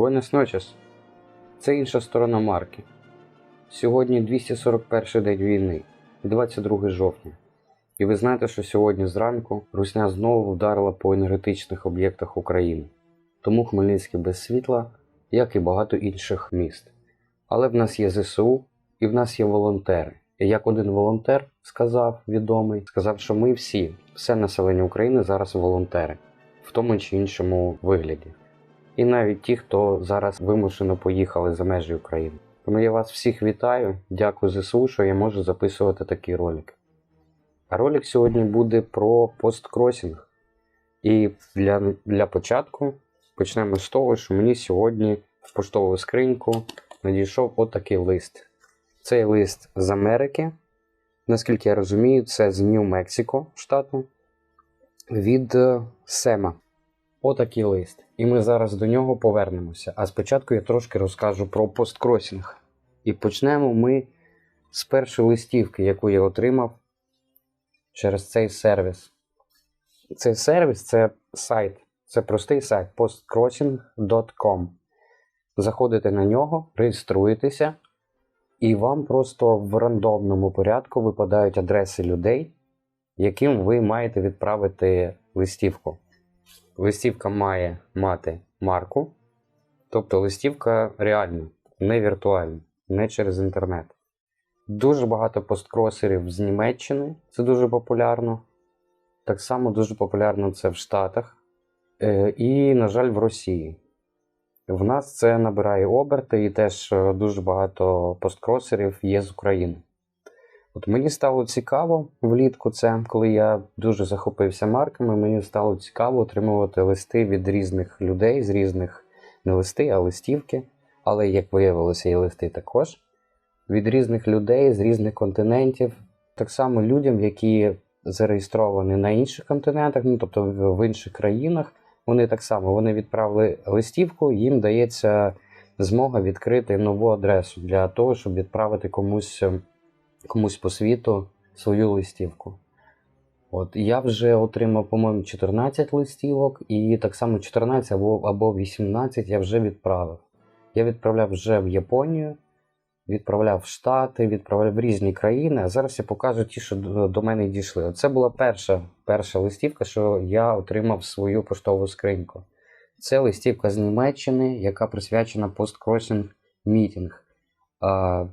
Buenas noches. Це інша сторона марки. Сьогодні 241 день війни, і 22 жовтня. І ви знаєте, що сьогодні зранку Русня знову вдарила по енергетичних об'єктах України. Тому Хмельницький без світла, як і багато інших міст. Але в нас є ЗСУ і в нас є волонтери. І як один волонтер сказав відомий, сказав, що ми всі, все населення України зараз волонтери, в тому чи іншому вигляді. І навіть ті, хто зараз вимушено поїхали за межі України. Тому я вас всіх вітаю. Дякую ЗСУ, що я можу записувати такий ролик. А ролик сьогодні буде про посткросінг. І для, для початку почнемо з того, що мені сьогодні в поштову скриньку надійшов отакий лист. Цей лист з Америки. Наскільки я розумію, це з Нью-Мексико штату від е, Сема. Отакий лист. І ми зараз до нього повернемося. А спочатку я трошки розкажу про посткросінг. І почнемо ми з першої листівки, яку я отримав через цей сервіс. Цей сервіс це сайт, це простий сайт postcrossing.com. Заходите на нього, реєструєтеся, і вам просто в рандомному порядку випадають адреси людей, яким ви маєте відправити листівку. Листівка має мати марку, тобто листівка реальна, не віртуальна, не через інтернет. Дуже багато посткросерів з Німеччини, це дуже популярно. Так само дуже популярно це в Штатах е, і, на жаль, в Росії. В нас це набирає оберти, і теж е, дуже багато посткросерів є з України. От мені стало цікаво влітку це, коли я дуже захопився марками, мені стало цікаво отримувати листи від різних людей, з різних не листи, а листівки. Але, як виявилося, і листи також. Від різних людей з різних континентів, так само людям, які зареєстровані на інших континентах, ну тобто в інших країнах, вони так само вони відправили листівку, їм дається змога відкрити нову адресу для того, щоб відправити комусь комусь по світу свою листівку. От я вже отримав, по-моєму, 14 листівок, і так само 14 або, або 18 я вже відправив. Я відправляв вже в Японію, відправляв в Штати, відправляв в різні країни. А зараз я покажу ті, що до, мене дійшли. Це була перша, перша листівка, що я отримав свою поштову скриньку. Це листівка з Німеччини, яка присвячена посткросінг мітінг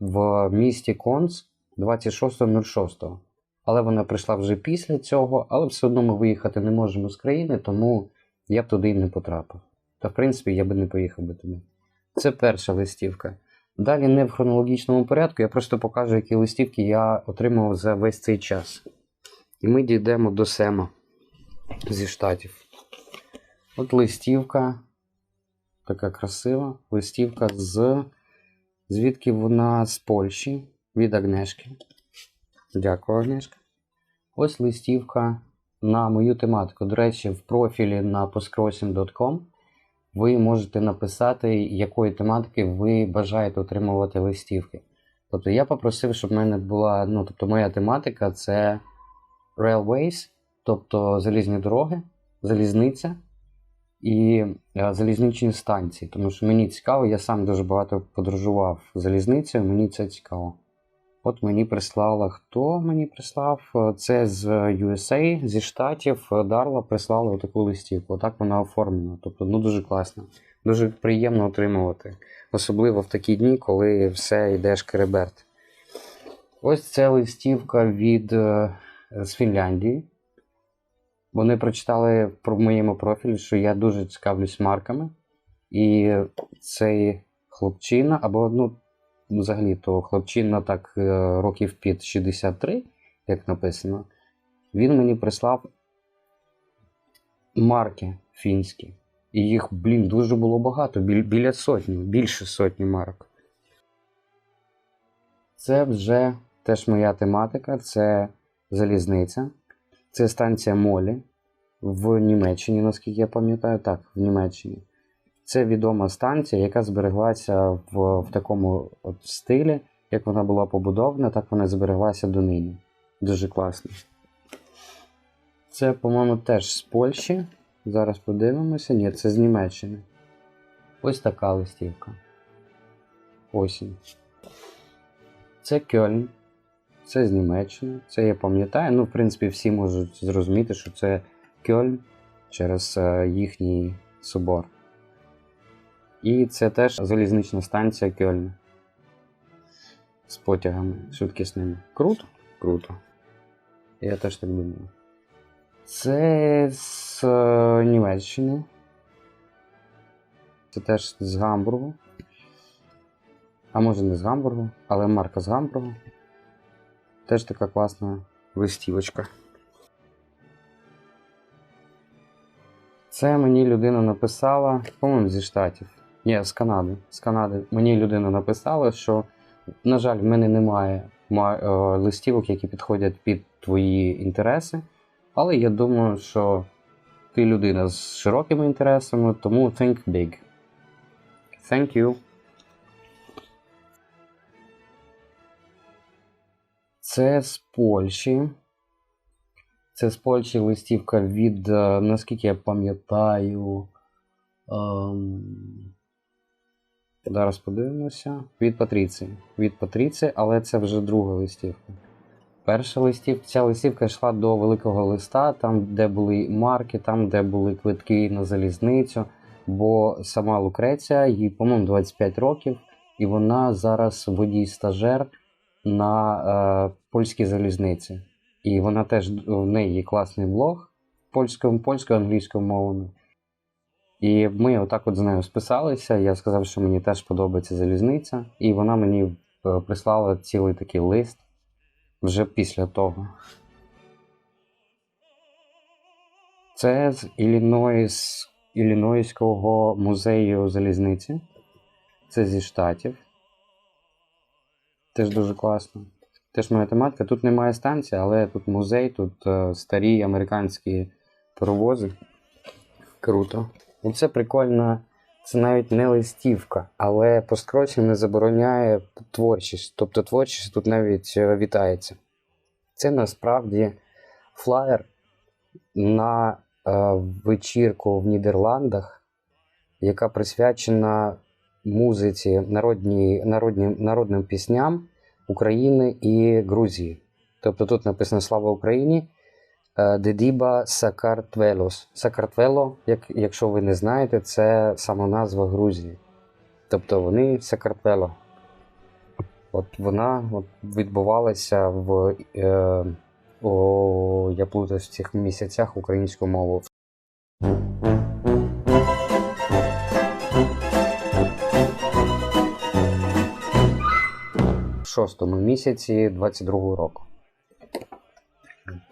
в місті Конс 26.06. Але вона прийшла вже після цього, але все одно ми виїхати не можемо з країни, тому я б туди і не потрапив. Та, в принципі, я би не поїхав би туди. Це перша листівка. Далі не в хронологічному порядку, я просто покажу, які листівки я отримав за весь цей час. І ми дійдемо до Сема зі штатів. От листівка. Така красива. Листівка з. Звідки вона з Польщі від Агнешки. Дякую, Агнешка. Ось листівка на мою тематику. До речі, в профілі на postcrossing.com ви можете написати, якої тематики ви бажаєте отримувати листівки. Тобто я попросив, щоб в мене була, ну, тобто моя тематика це railways, тобто залізні дороги, залізниця і е, залізничні станції. Тому що мені цікаво, я сам дуже багато подорожував залізницею, мені це цікаво. От мені прислала хто мені прислав? Це з USA, зі штатів Дарла прислали таку листівку. Отак вона оформлена. Тобто, ну дуже класно. Дуже приємно отримувати. Особливо в такі дні, коли все йде шкереберт. Ось це листівка від е, з Фінляндії. Вони прочитали про моєму профілі, що я дуже цікавлюсь марками. І цей хлопчина, або ну, взагалі, то хлопчина так е, років під 63, як написано, він мені прислав марки фінські. І їх, блін, дуже було багато, біля сотні, більше сотні марок. Це вже теж моя тематика, це залізниця. Це станція Молі в Німеччині, наскільки я пам'ятаю, так, в Німеччині. Це відома станція, яка збереглася в в такому от стилі, як вона була побудована, так вона збереглася донині. Дуже класно. Це, по-моєму, теж з Польщі. Зараз подивимося. Ні, це з Німеччини. Ось така листівка. Осінь. Це Кьольн. Це з Німеччини. Це я пам'ятаю. Ну, в принципі, всі можуть зрозуміти, що це Кьольн через е, їхній собор. І це теж залізнична станція Кьольн. З потягами швидкісними. Круто? Круто. Я теж так думаю. Це з е, Німеччини. Це теж з Гамбургу. А може не з Гамбургу, але марка з Гамбургу. Теж така класна листівочка. Це мені людина написала, по-моєму, зі Штатів. Ні, з Канади. З Канади. Мені людина написала, що, на жаль, в мене немає е, листівок, які підходять під твої інтереси. Але я думаю, що ти людина з широкими інтересами, тому think big. Thank you. Це з Польщі. Це з Польщі листівка від, е, наскільки я пам'ятаю. Ем... Зараз подивимося. Від Патріції. Від Патріції, але це вже друга листівка. Перша листівка, ця листівка йшла до великого листа, там, де були марки, там, де були квитки на залізницю. Бо сама Лукреція, їй, по-моєму, 25 років, і вона зараз водій-стажер на е, польській залізниці. І вона теж в неї є класний блог польською, польською англійською мовами. І ми отак от з нею списалися. Я сказав, що мені теж подобається залізниця, і вона мені е, прислала цілий такий лист вже після того. Це з Іллінойс, Іллінойського музею залізниці. Це зі штатів. Теж дуже класно. Теж моя тематика. Тут немає станції, але тут музей, тут е, старі американські паровози. Круто. І це прикольно. Це навіть не листівка, але посткрочінг не забороняє творчість. Тобто творчість тут навіть е, вітається. Це насправді флаєр на е, вечірку в Нідерландах, яка присвячена музиці, народній, народнім, народним пісням України і Грузії. Тобто тут написано Слава Україні. Дедіба Сакартвелос. Сакартвело, як, якщо ви не знаєте, це сама назва Грузії. Тобто вони Сакартвело. От вона от, відбувалася в. Е, о, я плутаюсь в цих місяцях українську мову. Шостому місяці 22-го року.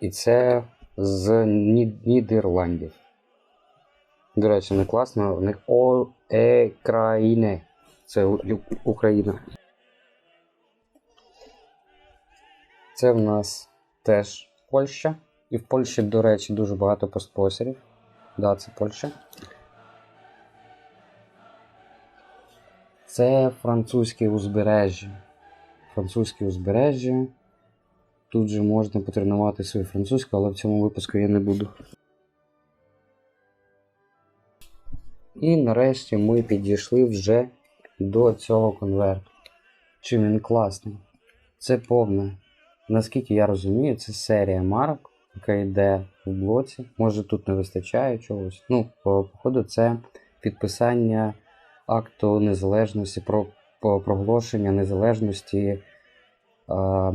І це з Нідерландів. До речі, не класно. У них О е країне. Це Україна. Це в нас теж Польща. І в Польщі, до речі, дуже багато постпосерів. Да, це Польща. Це французьке узбережжя. Французьке узбережжя. Тут же можна потренувати свою французьку, але в цьому випуску я не буду. І нарешті ми підійшли вже до цього конверту. Чим він класний? Це повне. Наскільки я розумію, це серія марок, яка йде в блоці. Може тут не вистачає чогось. Ну, походу, це підписання акту незалежності, про, про проголошення незалежності а,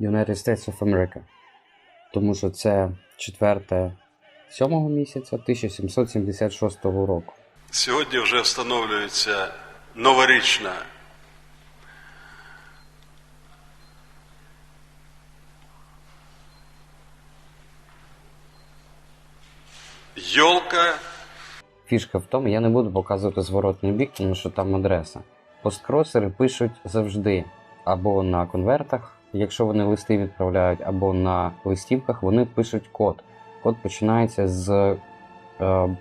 United States of America. Тому що це 4 7 місяця 1776 року. Сьогодні вже встановлюється новорічна йолка. Фішка в тому, я не буду показувати зворотний бік, тому що там адреса. Посткросери пишуть завжди або на конвертах, якщо вони листи відправляють, або на листівках, вони пишуть код. Код починається з е,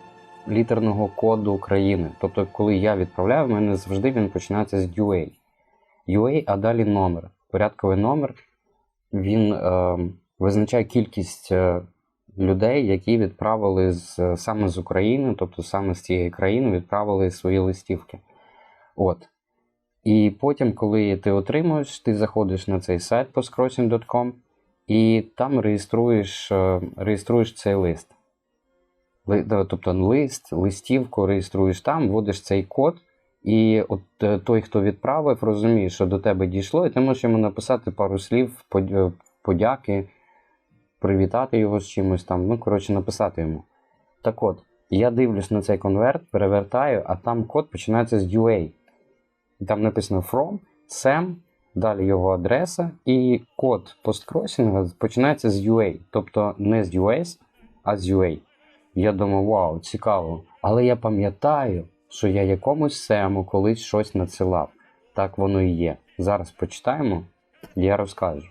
літерного коду України. Тобто, коли я відправляю, в мене завжди він починається з UA. UA, а далі номер. Порядковий номер він е, визначає кількість е, людей, які відправили з, саме з України, тобто саме з цієї країни, відправили свої листівки. От. І потім, коли ти отримуєш, ти заходиш на цей сайт postcrossing.com і там реєструєш, е, реєструєш цей лист. Тобто лист, листівку реєструєш там, вводиш цей код, і от е, той, хто відправив, розуміє, що до тебе дійшло, і ти можеш йому написати пару слів подяки, привітати його з чимось там. Ну, коротше, написати йому. Так от, я дивлюсь на цей конверт, перевертаю, а там код починається з UA. Там написано From, Sam, далі його адреса, і код посткросінга починається з UA, тобто не з US, а з UA. Я думаю, вау, цікаво. Але я пам'ятаю, що я якомусь Сему колись щось надсилав. Так воно і є. Зараз почитаємо, я розкажу.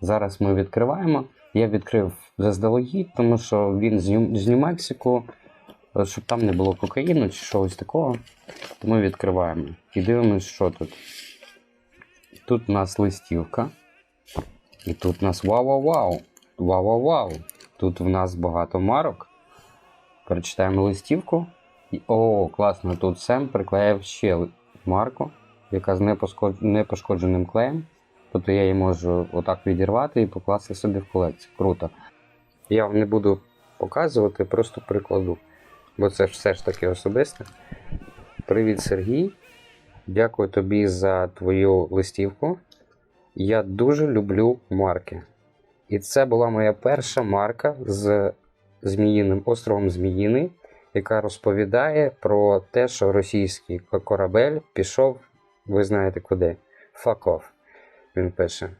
Зараз ми відкриваємо. Я відкрив заздалегідь, тому що він з Нью- з Нью-Мексико, е, щоб там не було кокаїну чи чогось такого. то Ми відкриваємо і дивимося, що тут. Тут у нас листівка. І тут у нас вау-вау-вау. Вау-вау-вау. Тут в нас багато марок. Перечитаємо листівку. І, о, класно, тут Сем приклеїв ще марку, яка з непошкодженим клеєм. Тобто я її можу отак відірвати і покласти собі в колекцію. Круто. Я вам не буду показувати, просто прикладу. Бо це ж все ж таки особисте. Привіт, Сергій. Дякую тобі за твою листівку. Я дуже люблю марки. І це була моя перша марка з Зміїним островом Зміїний, яка розповідає про те, що російський корабель пішов, ви знаєте куди. Fuck off, він пише.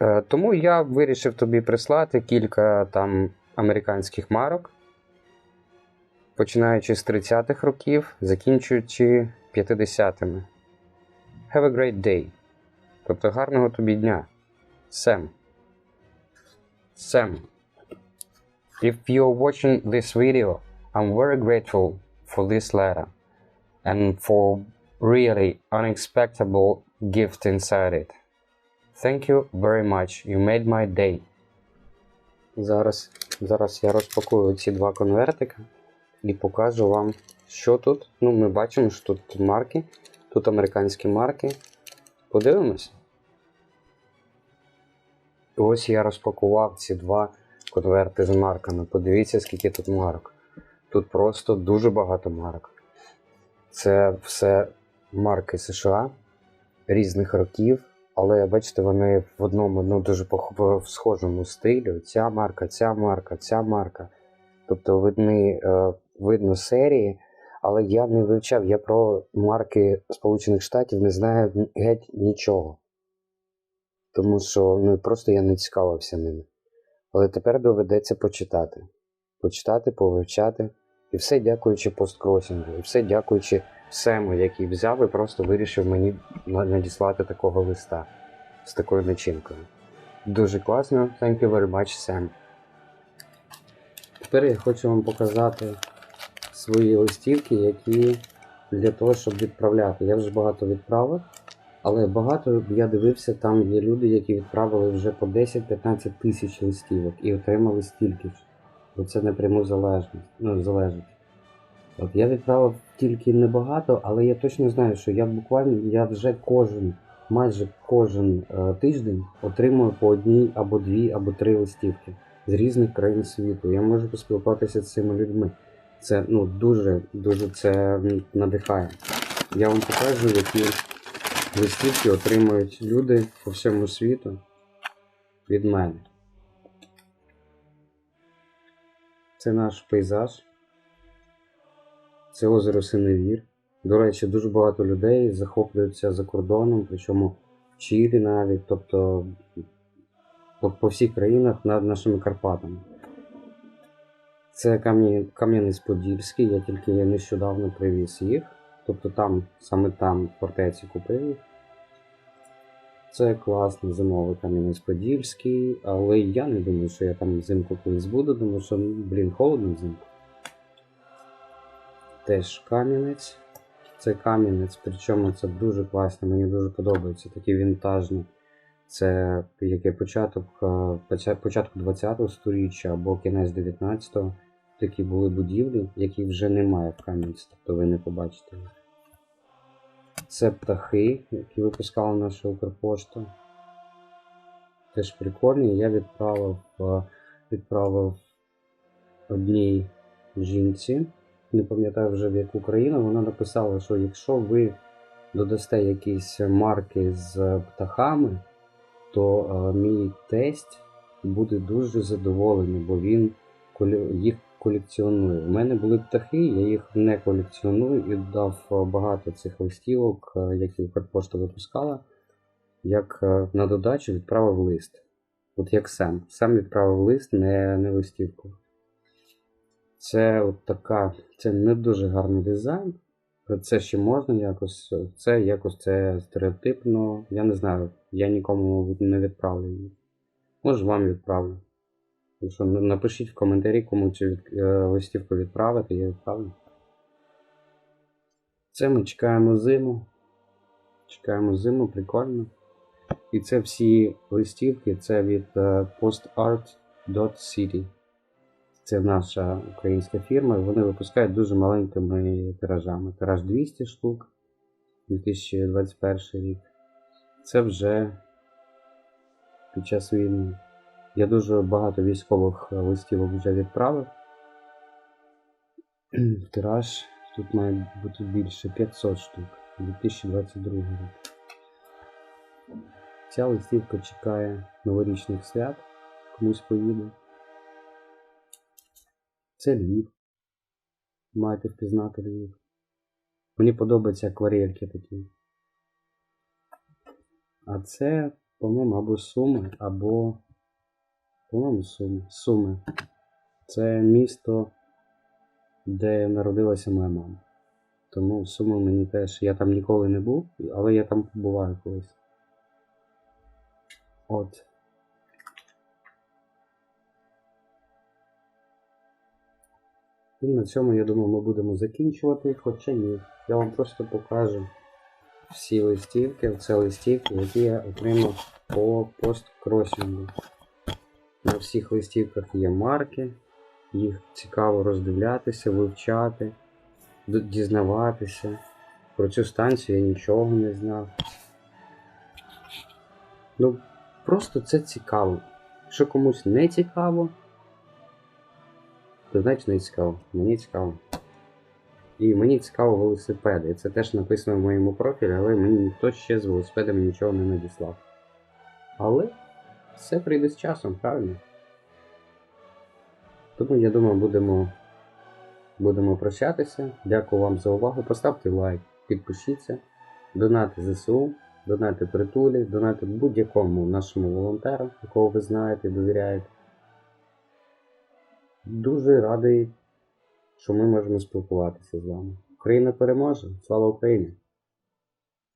Е, Тому я вирішив тобі прислати кілька там американських марок, починаючи з 30-х років, закінчуючи 50-ми. Have a great day. Тобто гарного тобі дня. Сем. Сем. If you're watching this video, I'm very grateful for this letter and for really unexpected gift inside it. Thank you very much. You made my day. Зараз, зараз я розпакую ці два конвертика і покажу вам, що тут. Ну, ми бачимо, що тут марки, тут американські марки. Подивимося. Ось я розпакував ці два конверти з марками. Подивіться, скільки тут марок. Тут просто дуже багато марок. Це все марки США різних років, але бачите, вони в одному ну, дуже в схожому стилі. Ця марка, ця марка, ця марка. Тобто видні, е, видно серії, але я не вивчав. Я про марки Сполучених Штатів не знаю геть нічого. Тому що ну, просто я не цікавився ними. Але тепер доведеться почитати. Почитати, повивчати. І все дякуючи посткросінгу, і все дякуючи Сему, який взяв і просто вирішив мені надіслати такого листа з такою начинкою. Дуже класно. Thank you very much, Sam. Тепер я хочу вам показати свої листівки, які для того, щоб відправляти. Я вже багато відправив, але багато я дивився, там є люди, які відправили вже по 10-15 тисяч листівок і отримали стільки ж. Бо це напряму залежність, ну, залежить. От я відправив тільки небагато, але я точно знаю, що я буквально я вже кожен, майже кожен е, тиждень отримую по одній або дві, або три листівки з різних країн світу. Я можу поспілкуватися з цими людьми. Це ну дуже дуже це надихає. Я вам покажу, які листівки отримують люди по всьому світу від мене. Це наш пейзаж. Це озеро Синевір. До речі, дуже багато людей захоплюються за кордоном, причому в Чилі навіть, тобто по, по всіх країнах над нашими Карпатами. Це Кам'янець-Подільський, я тільки нещодавно привіз їх. Тобто там, саме там фортеці купив. Це класний зимовий Кам'янець-Подільський, але я не думаю, що я там взимку колись буду, тому що, ну, блін, холодно взимку. Теж кам'янець. Це кам'янець, причому це дуже класно, мені дуже подобається, такі вінтажні Це яке початок, е, початку 20-го сторіччя або кінець 19-го. Такі були будівлі, які вже немає в Кам'янці, тобто ви не побачите їх. Це птахи, які випускала наша Укрпошта. Теж прикольні. Я відправив, е, відправив одній жінці, не пам'ятаю вже в яку країну, вона написала, що якщо ви додасте якісь марки з птахами, то е, мій тесть буде дуже задоволений, бо він їх колекціонує. У мене були птахи, я їх не колекціоную і дав е, багато цих листівок, е, які Укрпошта випускала, як на додачу відправив лист. От як сам. Сам відправив лист, не, не листівку. Це от така, це не дуже гарний дизайн. Це ще можна якось. Це якось це стереотипно. Я не знаю, я нікому мабуть, не відправлю її. Може вам відправлю. Так що на- напишіть в коментарі, кому цю від, е, листівку відправити, я відправлю. Це ми чекаємо зиму. Чекаємо зиму, прикольно. І це всі листівки, це від е, postart.city. Це наша українська фірма, вони випускають дуже маленькими тиражами. Тираж 200 штук 2021 рік. Це вже під час війни. Я дуже багато військових листівок вже відправив. Тираж тут має бути більше 500 штук 2022 рік. Ця листівка чекає новорічних свят, комусь поїде. Це Львів. Маєте впізнати Львів. Мені подобаються акварельки такі. А це, по-моєму, або Суми, або. По-моєму, Суми. Суми. Це місто, де народилася моя мама. Тому Суми мені теж. Я там ніколи не був, але я там побуваю колись. От. І на цьому, я думаю, ми будемо закінчувати, хоча ні. Я вам просто покажу всі листівки, це листівки, які я отримав по посткросінгу. На всіх листівках є марки, їх цікаво роздивлятися, вивчати, дізнаватися. Про цю станцію я нічого не знав. Ну, просто це цікаво. Якщо комусь не цікаво, значить не цікаво. Мені цікаво. І мені цікаво велосипеди. І Це теж написано в моєму профілі, але мені ніхто ще з велосипедами нічого не надіслав. Але все прийде з часом, правильно? Тому я думаю, будемо, будемо прощатися. Дякую вам за увагу. Поставте лайк, підпишіться, донати ЗСУ, донати притулі, донати будь-якому нашому волонтеру, якого ви знаєте довіряєте. Дуже радий, що ми можемо спілкуватися з вами. Україна переможе! Слава Україні!